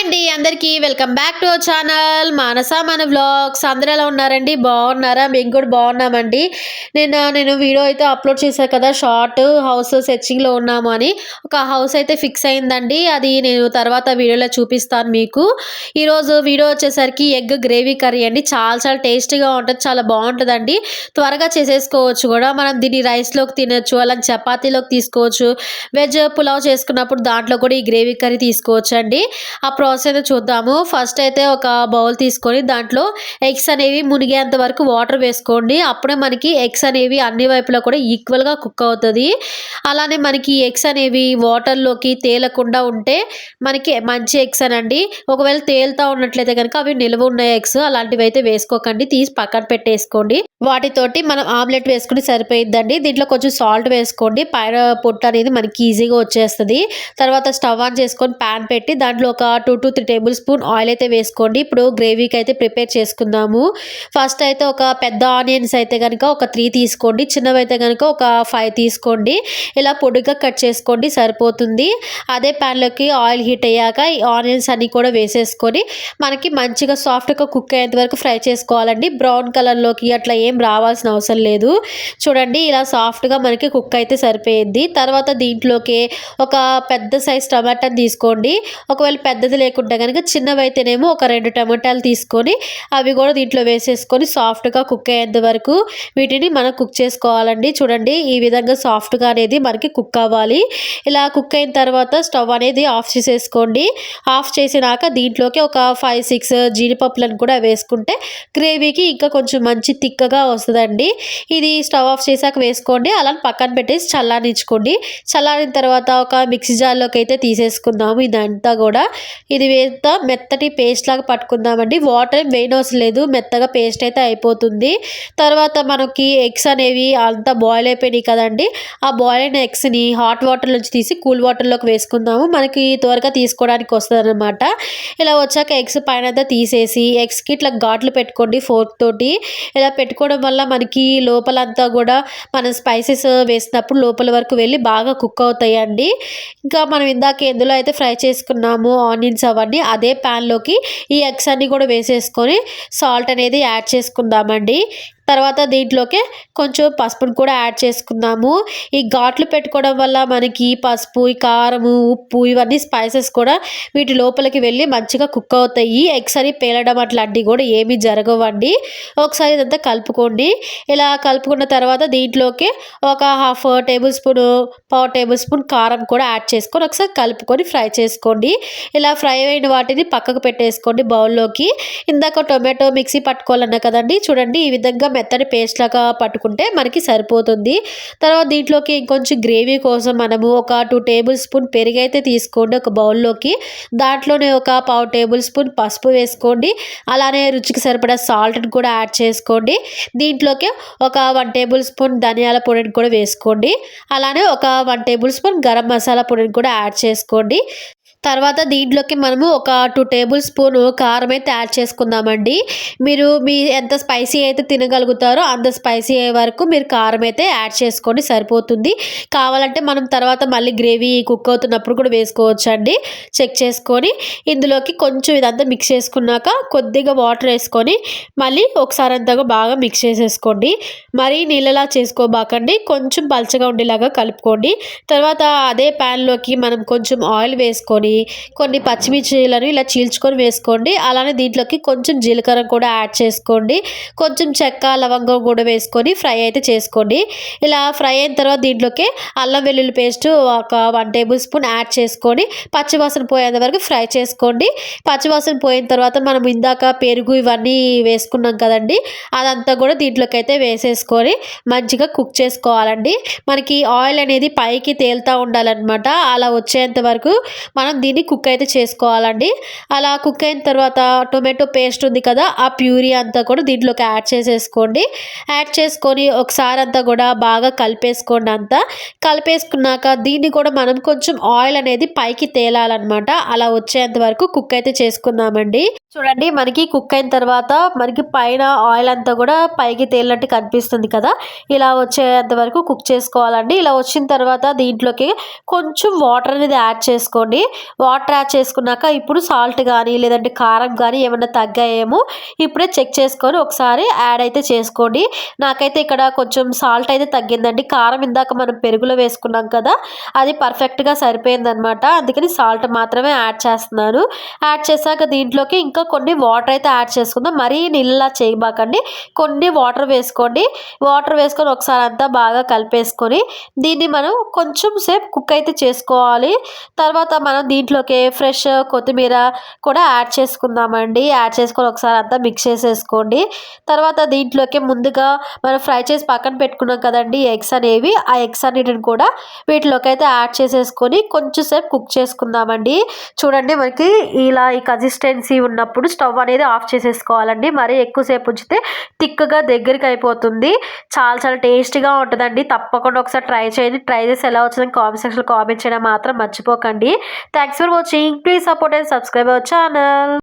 అండి అందరికీ welcome back to our channel Manasa మన వ్లాగ్స్. అందరూ ఎలా ఉన్నారండి? బాగున్నారా? మేము కూడా బాగున్నామండి. నిన్న నేను వీడియో అయితే అప్లోడ్ చేశాను కదా షార్ట్ హౌస్ సెర్చింగ్లో ఉన్నాము అని. ఒక హౌస్ అయితే ఫిక్స్ అయిందండి. అది నేను తర్వాత వీడియోలో చూపిస్తాను మీకు. ఈరోజు వీడియో వచ్చేసరికి ఎగ్ గ్రేవీ కర్రీ అండి. చాలా చాలా టేస్టీగా ఉంటుంది చాలా బాగుంటుందండి. త్వరగా చేసేసుకోవచ్చు కూడా. మనం దీన్ని రైస్లోకి తినొచ్చు అలాగే చపాతీలోకి తీసుకోవచ్చు. వెజ్ పులావ్ చేసుకున్నప్పుడు దాంట్లో కూడా ఈ గ్రేవీ కర్రీ తీసుకోవచ్చు అండి ఆ ప్రాసెస్ అయితే చూద్దాము. ఫస్ట్ అయితే ఒక బౌల్ తీసుకొని దాంట్లో ఎగ్స్ అనేవి మునిగేంత వరకు వాటర్ వేసుకోండి. అప్పుడే మనకి ఎగ్స్ అనేవి అన్ని వైపులా కూడా ఈక్వల్గా కుక్ అవుతుంది. అలానే మనకి ఎగ్స్ అనేవి వాటర్లోకి తేలకుండా ఉంటే మనకి మంచి ఎగ్స్ అనండి. ఒకవేళ తేలుతా ఉన్నట్లయితే కనుక అవి నిల్వ ఉన్న ఎగ్స్ అలాంటివి అయితే వేసుకోకండి. తీసి పక్కన పెట్టేసుకోండి. వాటితోటి మనం ఆమ్లెట్ వేసుకుని సరిపోయిద్దండి. దీంట్లో కొంచెం సాల్ట్ వేసుకోండి. పైన పొట్టు అనేది మనకి ఈజీగా వచ్చేస్తుంది. తర్వాత స్టవ్ ఆన్ చేసుకొని ప్యాన్ పెట్టి దాంట్లో ఒక two to three tablespoon oil అయితే వేసుకోండి. ఇప్పుడు గ్రేవీకి అయితే ప్రిపేర్ చేసుకుందాము. ఫస్ట్ అయితే ఒక పెద్ద ఆనియన్స్ అయితే కనుక ఒక త్రీ తీసుకోండి. చిన్నవి అయితే కనుక ఒక ఫైవ్ తీసుకోండి. ఇలా పొడిగా కట్ చేసుకోండి సరిపోతుంది. అదే ప్యాన్లోకి ఆయిల్ హీట్ అయ్యాక ఈ ఆనియన్స్ అన్నీ కూడా వేసేసుకొని మనకి మంచిగా సాఫ్ట్గా కుక్ అయ్యేంత వరకు ఫ్రై చేసుకోవాలండి. బ్రౌన్ కలర్లోకి అట్లా ఏం రావాల్సిన అవసరం లేదు. చూడండి ఇలా సాఫ్ట్గా మనకి కుక్ అయితే సరిపోయింది. తర్వాత దీంట్లోకి ఒక పెద్ద సైజ్ టమాటాని తీసుకోండి. ఒకవేళ పెద్దది లేకుండా కనుక చిన్నవి అయితేనేమో ఒక రెండు టమాటాలు తీసుకొని అవి కూడా దీంట్లో వేసేసుకొని సాఫ్ట్గా కుక్ అయ్యేంత వరకు వీటిని మనం కుక్ చేసుకోవాలండి. చూడండి ఈ విధంగా సాఫ్ట్గా అనేది మనకి కుక్ అవ్వాలి. ఇలా కుక్ అయిన తర్వాత స్టవ్ అనేది ఆఫ్ చేసేసుకోండి. ఆఫ్ చేసినాక దీంట్లోకి ఒక ఫైవ్ సిక్స్ జీడిపప్పులను కూడా వేసుకుంటే గ్రేవీకి ఇంకా కొంచెం మంచి తిక్కగా వస్తుందండి. ఇది స్టవ్ ఆఫ్ చేశాక వేసుకోండి. అలా పక్కన పెట్టేసి చల్లారించుకోండి. చల్లారిన తర్వాత ఒక మిక్సీ జార్లోకి అయితే తీసేసుకుందాము. ఇదంతా కూడా ఇది వేస్తా మెత్తటి పేస్ట్ లాగా పట్టుకుందామండి. వాటర్ ఏం వేయనవసరం లేదు మెత్తగా పేస్ట్ అయితే అయిపోతుంది. తర్వాత మనకి ఎగ్స్ అనేవి అంతా బాయిల్ అయిపోయినాయి కదండి. ఆ బాయిల్ అయిన ఎగ్స్ని హాట్ వాటర్ నుంచి తీసి కూల్ వాటర్లోకి వేసుకుందాము. మనకి త్వరగా తీసుకోవడానికి వస్తుంది అనమాట ఇలా వచ్చాక ఎగ్స్ పైన అంతా తీసేసి ఎగ్స్కి ఇట్లా ఘాట్లు పెట్టుకోండి ఫోర్క్ తోటి. ఇలా పెట్టుకోవడం వల్ల మనకి లోపలంతా కూడా మనం స్పైసెస్ వేసినప్పుడు లోపల వరకు వెళ్ళి బాగా కుక్ అవుతాయండి. ఇంకా మనం ఇందాక ఎందులో అయితే ఫ్రై చేసుకున్నాము ఆనియన్స్ అవన్నీ అదే ప్యాన్లోకి ఈ ఎగ్స్ అన్నీ కూడా వేసేసుకొని సాల్ట్ అనేది యాడ్ చేసుకుందామండి. తర్వాత దీంట్లోకి కొంచెం పసుపును కూడా యాడ్ చేసుకుందాము. ఈ ఘాట్లు పెట్టుకోవడం వల్ల మనకి పసుపు ఈ కారము ఉప్పు ఇవన్నీ స్పైసెస్ కూడా వీటి లోపలికి వెళ్ళి మంచిగా కుక్ అవుతాయి. ఎగ్సరి పేలడం అట్లాంటివి కూడా ఏమీ జరగవండి. ఒకసారి ఇదంతా కలుపుకోండి. ఇలా కలుపుకున్న తర్వాత దీంట్లోకి ఒక హాఫ్ టేబుల్ స్పూన్ పావు టేబుల్ స్పూన్ కారం కూడా యాడ్ చేసుకొని ఒకసారి కలుపుకొని ఫ్రై చేసుకోండి. ఇలా ఫ్రై అయిన వాటిని పక్కకు పెట్టేసుకోండి బౌల్లోకి. ఇందాక టొమాటో మిక్సీ పట్టుకోవాలన్నా కదండి చూడండి ఈ విధంగా మెత్తని పేస్ట్ లాగా పట్టుకుంటే మనకి సరిపోతుంది. తర్వాత దీంట్లోకి ఇంకొంచెం గ్రేవీ కోసం మనము ఒక టూ టేబుల్ స్పూన్ పెరుగు అయితే తీసుకోండి ఒక బౌల్లోకి దాంట్లోనే ఒక పావు టేబుల్ స్పూన్ పసుపు వేసుకోండి. అలానే రుచికి సరిపడా సాల్ట్ని కూడా యాడ్ చేసుకోండి. దీంట్లోకి ఒక వన్ టేబుల్ స్పూన్ ధనియాల పొడిని కూడా వేసుకోండి. అలానే ఒక one tablespoon garam masala పొడిని కూడా యాడ్ చేసుకోండి. తర్వాత దీంట్లోకి మనము ఒక టూ టేబుల్ స్పూన్ కారం అయితే యాడ్ చేసుకుందామండి. మీరు మీ ఎంత స్పైసీ అయితే తినగలుగుతారో అంత స్పైసీ అయ్యే వరకు మీరు కారం అయితే యాడ్ చేసుకోండి సరిపోతుంది. కావాలంటే మనం తర్వాత మళ్ళీ గ్రేవీ కుక్ అవుతున్నప్పుడు కూడా వేసుకోవచ్చు అండి చెక్ చేసుకొని ఇందులోకి కొంచెం ఇదంతా మిక్స్ చేసుకున్నాక కొద్దిగా వాటర్ వేసుకొని మళ్ళీ ఒకసారి అంతగా బాగా మిక్స్ చేసేసుకోండి. మరీ నీళ్ళలా చేసుకోబాకండి కొంచెం పలచగా ఉండేలాగా కలుపుకోండి. తర్వాత అదే ప్యాన్లోకి మనం కొంచెం ఆయిల్ వేసుకొని కొన్ని పచ్చిమిర్చీలను ఇలా చీల్చుకొని వేసుకోండి. అలానే దీంట్లోకి కొంచెం జీలకర్ర కూడా యాడ్ చేసుకోండి. కొంచెం చెక్క లవంగం కూడా వేసుకొని ఫ్రై అయితే చేసుకోండి. ఇలా ఫ్రై అయిన తర్వాత దీంట్లోకి అల్లం వెల్లుల్లి పేస్ట్ ఒక వన్ టేబుల్ స్పూన్ యాడ్ చేసుకొని పచ్చివాసన పోయేంత వరకు ఫ్రై చేసుకోండి. పచ్చివాసన పోయిన తర్వాత మనం ఇందాక పెరుగు ఇవన్నీ వేసుకున్నాం కదండి అదంతా కూడా దీంట్లోకి అయితే వేసేసుకొని మంచిగా కుక్ చేసుకోవాలండి. మనకి ఆయిల్ అనేది పైకి తేలుతూ ఉండాలన్నమాట. అలా వచ్చేంత వరకు మనం దీన్ని కుక్ అయితే చేసుకోవాలండి. అలా కుక్ అయిన తర్వాత టొమాటో పేస్ట్ ఉంది కదా ఆ ప్యూరీ అంతా కూడా దీంట్లోకి యాడ్ చేసేసుకోండి. యాడ్ చేసుకొని ఒకసారి అంతా కూడా బాగా కలిపేసుకోండి అంతా. కలిపేసుకున్నాక దీన్ని కూడా మనం కొంచెం ఆయిల్ అనేది పైకి తేలాలన్నమాట. అలా వచ్చేంత వరకు కుక్ అయితే చేసుకుందామండి. చూడండి మనకి కుక్ అయిన తర్వాత మనకి పైన ఆయిల్ అంతా కూడా పైకి తేలినట్టు కనిపిస్తుంది కదా. ఇలా వచ్చేంత వరకు కుక్ చేసుకోవాలండి. ఇలా వచ్చిన తర్వాత దీంట్లోకి కొంచెం వాటర్ అనేది యాడ్ చేసుకోండి. వాటర్ యాడ్ చేసుకున్నాక ఇప్పుడు సాల్ట్ కానీ లేదంటే కారం కానీ ఏమైనా తగ్గాయేమో ఇప్పుడే చెక్ చేసుకొని ఒకసారి యాడ్ అయితే చేసుకోండి. నాకైతే ఇక్కడ కొంచెం సాల్ట్ అయితే తగ్గిందండి. కారం ఇందాక మనం పెరుగులో వేసుకున్నాం కదా అది పర్ఫెక్ట్గా సరిపోయిందనమాట అందుకని సాల్ట్ మాత్రమే యాడ్ చేస్తున్నాను. యాడ్ చేశాక దీంట్లోకి ఇంకా కొన్ని వాటర్ అయితే యాడ్ చేసుకుందాం. మరీ నీళ్ళలా చేయబాకండి. కొన్ని వాటర్ వేసుకోండి. వాటర్ వేసుకొని ఒకసారి అంతా బాగా కలిపేసుకొని దీన్ని మనం కొంచెం సేపు కుక్ అయితే చేసుకోవాలి. తర్వాత మనం దీంట్లోకి ఫ్రెష్ కొత్తిమీర కూడా యాడ్ చేసుకుందామండి. యాడ్ చేసుకొని ఒకసారి అంతా మిక్స్ చేసేసుకోండి. తర్వాత దీంట్లోకి ముందుగా మనం ఫ్రై చేసి పక్కన పెట్టుకున్నాం కదండి ఎగ్స్ అనేవి. ఆ ఎగ్స్ అన్నిటిని కూడా వీటిలోకి అయితే యాడ్ చేసేసుకొని కొంచెం సేపు కుక్ చేసుకుందామండి. చూడండి మనకి ఇలా ఈ కన్సిస్టెన్సీ ఉన్నప్పుడు స్టవ్ అనేది ఆఫ్ చేసేసుకోవాలండి. మరీ ఎక్కువసేపు ఉంచితే థిక్గా దగ్గరికి అయిపోతుంది. చాలా చాలా టేస్టీగా ఉంటుందండి. తప్పకుండా ఒకసారి ట్రై చేయండి. ట్రై చేసి ఎలా వచ్చిందని కామెంట్ సెక్షన్లో కామెంట్ చేయడం మాత్రం మర్చిపోకండి. Thank Thanks for watching. Please support and subscribe our channel.